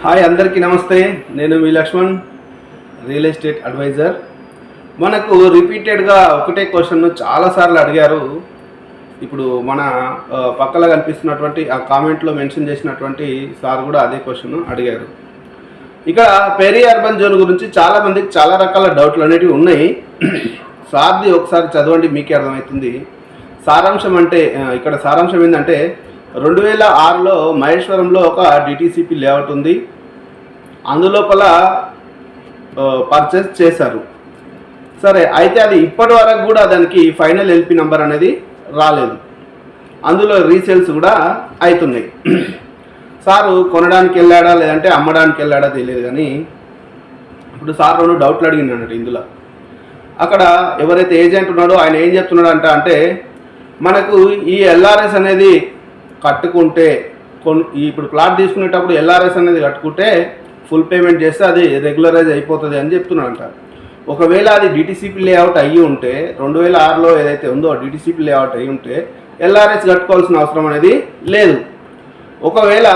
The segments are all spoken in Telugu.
హాయ్ అందరికీ నమస్తే. నేను మీ లక్ష్మణ్ రియల్ ఎస్టేట్ అడ్వైజర్. మనకు రిపీటెడ్గా ఒకటే క్వశ్చన్ను చాలాసార్లు అడిగారు. ఇప్పుడు మన పక్కల కనిపిస్తున్నటువంటి ఆ కామెంట్లో మెన్షన్ చేసినటువంటి సార్ కూడా అదే క్వశ్చన్ అడిగారు. ఇక్కడ పెరీ అర్బన్ జోన్ గురించి చాలామందికి చాలా రకాల డౌట్లు అనేటివి ఉన్నాయి. సార్ది ఒకసారి చదవండి మీకే అర్థమవుతుంది. సారాంశం అంటే ఇక్కడ సారాంశం ఏంటంటే రెండు వేల ఆరులో మహేశ్వరంలో ఒక డిటీసీపీ లేఅవుట్ ఉంది. అందులోపల పర్చేస్ చేశారు. సరే అయితే అది ఇప్పటి వరకు కూడా దానికి ఫైనల్ ఎల్పి నెంబర్ అనేది రాలేదు. అందులో రీసేల్స్ కూడా అవుతున్నాయి సారు కొనడానికి వెళ్ళాడా లేదంటే అమ్మడానికి వెళ్ళాడా తెలియదు కానీ ఇప్పుడు సార్ రెండు డౌట్లు అడిగినాడు ఇందులో. అక్కడ ఎవరైతే ఏజెంట్ ఉన్నాడో ఆయన ఏం చెప్తున్నాడు అంట అంటే మనకు ఈ ఎల్ఆర్ఎస్ అనేది కట్టుకుంటే కొన్ని ఇప్పుడు ప్లాట్ తీసుకునేటప్పుడు ఎల్ఆర్ఎస్ అనేది కట్టుకుంటే ఫుల్ పేమెంట్ చేస్తే అది రెగ్యులరైజ్ అయిపోతుంది అని చెప్తున్నారంట. ఒకవేళ అది డిటిసిపి లేఅవుట్ అయ్యి ఉంటే రెండు వేల ఆరులో ఏదైతే ఉందో డిటిసిపి లేఅవుట్ అయ్యి ఉంటే ఎల్ఆర్ఎస్ కట్టుకోవాల్సిన అవసరం అనేది లేదు. ఒకవేళ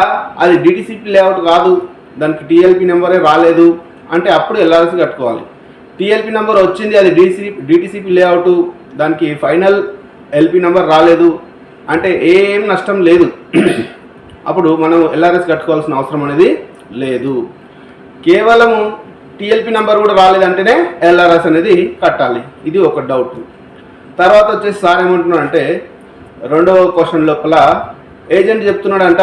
అది డిటిసిపి లేఅవుట్ కాదు దానికి టీఎల్పి నెంబరే రాలేదు అంటే అప్పుడు ఎల్ఆర్ఎస్ కట్టుకోవాలి. టీఎల్పి నెంబర్ వచ్చింది అది డిసి డిటిసిపి లేఅవుట్ దానికి ఫైనల్ ఎల్పి నెంబర్ రాలేదు అంటే ఏం నష్టం లేదు. అప్పుడు మనం ఎల్ఆర్ఎస్ కట్టుకోవాల్సిన అవసరం అనేది లేదు. కేవలం టీఎల్పీ నెంబర్ కూడా రాలేదంటేనే ఎల్ఆర్ఎస్ అనేది కట్టాలి. ఇది ఒక డౌట్ తర్వాత వచ్చేసి సార్ ఏమంటున్నాడు అంటే రెండవ క్వశ్చన్ లోపల ఏజెంట్ చెప్తున్నాడంట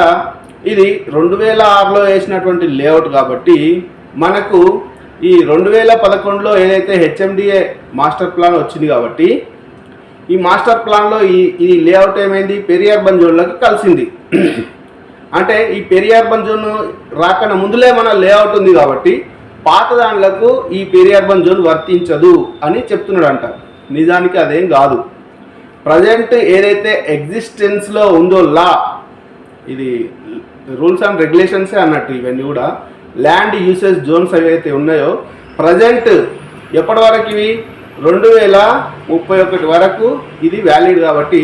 ఇది రెండు వేల ఆరులో వేసినటువంటి లేఅవుట్ కాబట్టి మనకు ఈ రెండు వేల పదకొండులో ఏదైతే హెచ్ఎండిఏ మాస్టర్ ప్లాన్ వచ్చింది కాబట్టి ఈ మాస్టర్ ప్లాన్లో ఈ ఈ లేఅవుట్ ఏమైంది? పెరియార్బన్ జోన్లోకి కలిసింది. అంటే ఈ పెరియార్బన్ జోన్ రాకన ముందులే మన లేఅవుట్ ఉంది కాబట్టి పాత దాంట్లకు ఈ పెరియార్బన్ జోన్ వర్తించదు అని చెప్తున్నాడంట. నిజానికి అదేం కాదు. ప్రజెంట్ ఏదైతే ఎగ్జిస్టెన్స్లో ఉందో లా ఇది రూల్స్ అండ్ రెగ్యులేషన్సే అన్నట్టు ఇవన్నీ కూడా ల్యాండ్ యూసేజ్ జోన్స్ ఏవైతే ఉన్నాయో ప్రజెంట్ ఎప్పటి వరకు ఇవి? రెండు వేల ముప్పై ఒకటి వరకు ఇది వ్యాలిడ్ కాబట్టి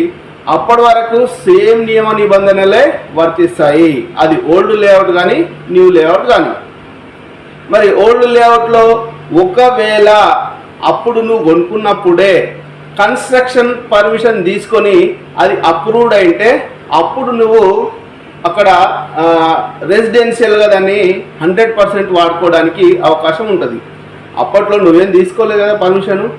అప్పటి వరకు సేమ్ నియమ నిబంధనలే వర్తిస్తాయి. అది ఓల్డ్ లేఅవుట్ కానీ న్యూ లేఅవుట్ కానీ మరి ఓల్డ్ లేఅవుట్లో ఒకవేళ అప్పుడు నువ్వు కొనుక్కున్నప్పుడే కన్స్ట్రక్షన్ పర్మిషన్ తీసుకొని అది అప్రూవ్డ్ అయితే అప్పుడు నువ్వు అక్కడ రెసిడెన్షియల్గా దాన్ని హండ్రెడ్ పర్సెంట్ వాడుకోవడానికి అవకాశం ఉంటుంది. అప్పట్లో నువ్వేం తీసుకోలేదు కదా పర్మిషన్?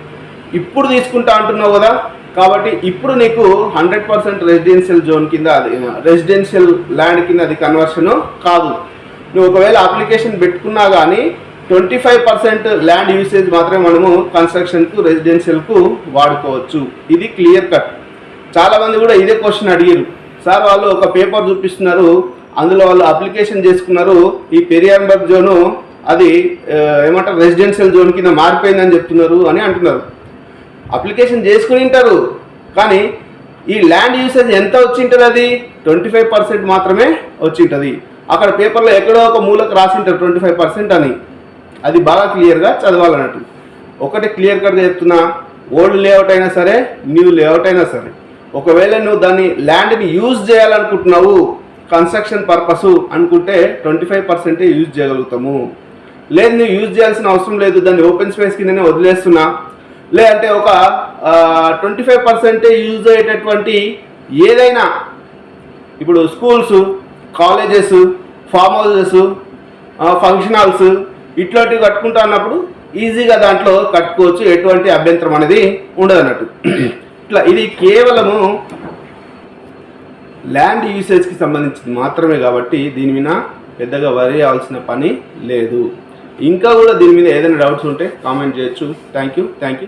ఇప్పుడు తీసుకుంటా అంటున్నావు కదా? కాబట్టి ఇప్పుడు నీకు హండ్రెడ్ పర్సెంట్ రెసిడెన్షియల్ జోన్ కింద అది రెసిడెన్షియల్ ల్యాండ్ కింద అది కన్వర్షన్ కాదు. నువ్వు ఒకవేళ అప్లికేషన్ పెట్టుకున్నా కానీ twenty five percent land usage మాత్రమే మనము కన్స్ట్రక్షన్కు రెసిడెన్షియల్కు వాడుకోవచ్చు. ఇది క్లియర్ కట్. చాలామంది కూడా ఇదే క్వశ్చన్ అడిగారు. సార్ వాళ్ళు ఒక పేపర్ చూపిస్తున్నారు. అందులో వాళ్ళు అప్లికేషన్ చేసుకున్నారు. ఈ పెరియాంబర్ జోను అది ఏమంటారు రెసిడెన్షియల్ జోన్ కింద మారిపోయిందని చెప్తున్నారు అని అంటున్నారు. అప్లికేషన్ చేసుకుని ఉంటారు. కానీ ఈ ల్యాండ్ యూసేజ్ ఎంత వచ్చింటుంది అది? ట్వంటీ ఫైవ్ పర్సెంట్ మాత్రమే వచ్చింటుంది. అక్కడ పేపర్లో ఎక్కడో ఒక మూలకు రాసి ఉంటారు ట్వంటీ ఫైవ్ పర్సెంట్ అని. అది బాగా క్లియర్గా చదవాలన్నట్టు. ఒకటి క్లియర్ కట్గా చెప్తున్నా ఓల్డ్ లేఅవుట్ అయినా సరే న్యూ లేఅవుట్ అయినా సరే. ఒకవేళ నువ్వు దాన్ని ల్యాండ్ని యూజ్ చేయాలనుకుంటున్నావు కన్స్ట్రక్షన్ పర్పస్ అనుకుంటే ట్వంటీ ఫైవ్ పర్సెంటే యూజ్ చేయగలుగుతాము. లేదు నువ్వు యూజ్ చేయాల్సిన అవసరం లేదు దాన్ని ఓపెన్ స్పేస్ కిందనే వదిలేస్తున్నా. లేదంటే ఒక ట్వంటీ ఫైవ్ పర్సెంటే యూజ్ అయ్యేటటువంటి ఏదైనా ఇప్పుడు schools colleges farm houses function halls ఇట్లాంటివి కట్టుకుంటా అన్నప్పుడు ఈజీగా దాంట్లో కట్టుకోవచ్చు ఎటువంటి అభ్యంతరం అనేది ఉండదు అన్నట్టు. ఇట్లా ఇది కేవలము ల్యాండ్ యూసేజ్కి సంబంధించింది మాత్రమే కాబట్టి దీని మీద పెద్దగా వరి అవ్వాల్సిన పని లేదు. ఇంకా కూడా దీని మీద ఏదైనా డౌట్స్ ఉంటే కామెంట్ చేయొచ్చు. Thank you thank you